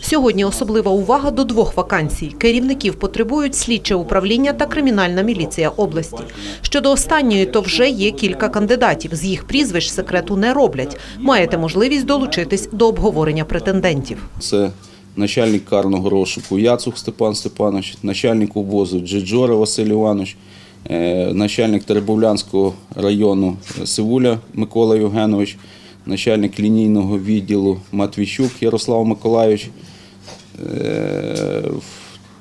Сьогодні особлива увага до двох вакансій. Керівників потребують слідче управління та кримінальна міліція області. Щодо останньої, то вже є кілька кандидатів. З їх прізвищ секрету не роблять. Маєте можливість долучитись до обговорення претендентів. Це начальник карного розшуку Яцух Степан Степанович, начальник обозу Джиджора Василь Іванович, е, начальник Теребовлянського району Сивуля Микола Євгенович, начальник лінійного відділу Матвійчук Ярослав Миколайович. Е,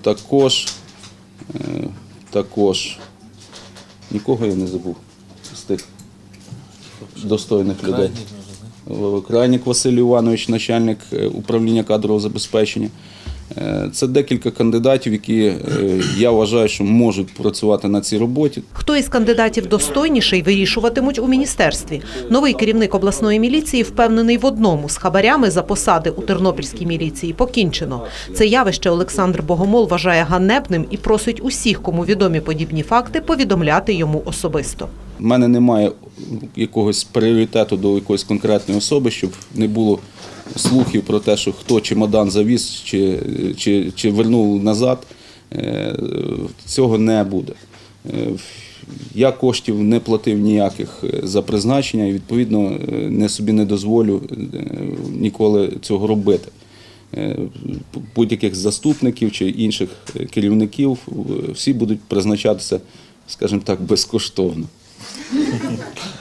Також, е, також нікого я не забув з тих достойних людей. Крайнік Василь Іванович, начальник е, управління кадрового забезпечення. Е, Це декілька кандидатів, які е, я вважаю, що можуть працювати на цій роботі. Хто із кандидатів достойніший, вирішуватимуть у міністерстві. Новий керівник обласної міліції впевнений в одному – з хабарями за посади у Тернопільській міліції покінчено. Це явище Олександр Богомол вважає ганебним і просить усіх, кому відомі подібні факти, повідомляти йому особисто. У мене немає якогось пріоритету до якоїсь конкретної особи, щоб не було слухів про те, що хто чемодан завіз чи, чи, чи вернув назад. Е, Цього не буде. Е, Я коштів не платив ніяких е, за призначення і, відповідно, не собі не дозволю ніколи цього робити. Будь-яких заступників чи інших керівників всі будуть призначатися, скажімо так, безкоштовно. かっ。